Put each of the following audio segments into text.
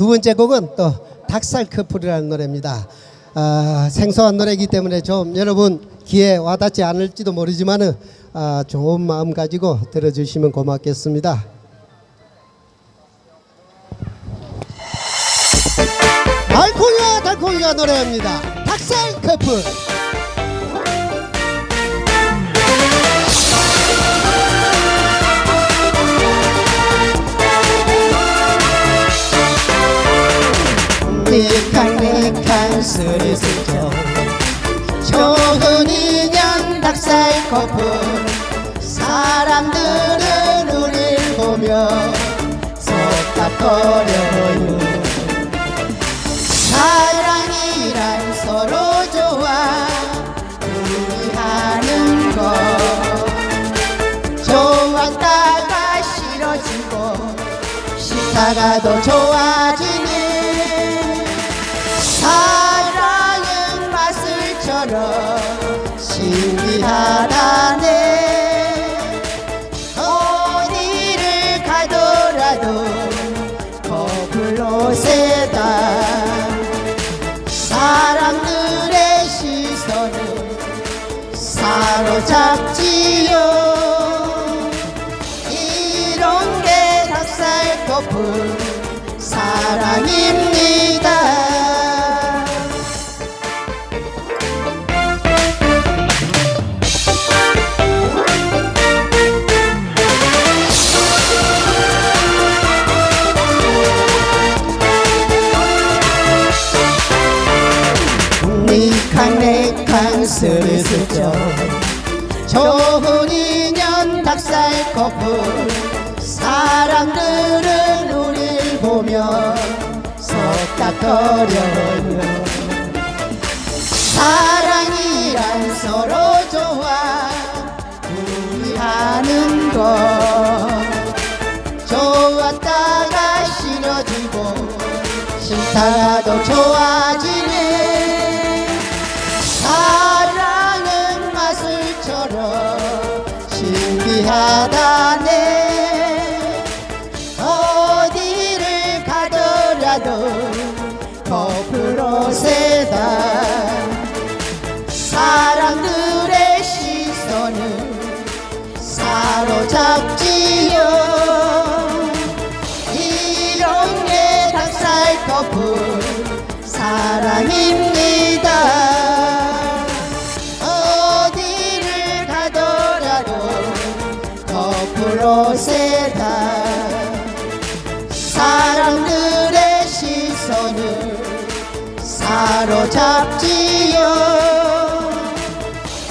두 번째 곡은 또 닭살 커플이라는 노래입니다. 아, 생소한 노래이기 때문에 좀 여러분 귀에 와닿지 않을지도 모르지만은 아, 좋은 마음 가지고 들어주시면 고맙겠습니다. 달콩이와 달콩이가 노래합니다. 닭살 커플. 니캉니캉 스리스죠 좋은 인연 닭살 커플 사람들은 우릴 보며 속닥거려요 사랑이란 서로 좋아 우리 하는 거. 좋았다가 싫어지고 싫다가 더 좋아지는 사랑은 마술처럼 신비하다네 어디를 가더라도 거불로 세다. 사람들의 시선을 사로잡지요 캉네캉 스르스죠 좋은 인연 닭살 커플. 사람들은 우릴 보며 속닥거려요. 사랑이란 서로 좋아 우리 하는 거. 좋았다가 싫어지고 싫다가 더 좋아지네 마술처럼 신비하다 거꾸로 세다. 사람들의 시선을 사로잡지요.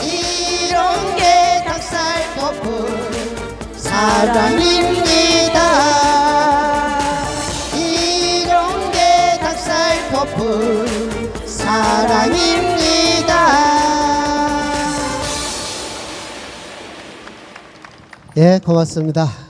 이런 게 닭살 커플 사랑입니다. 이런 게 닭살 커플 예 고맙습니다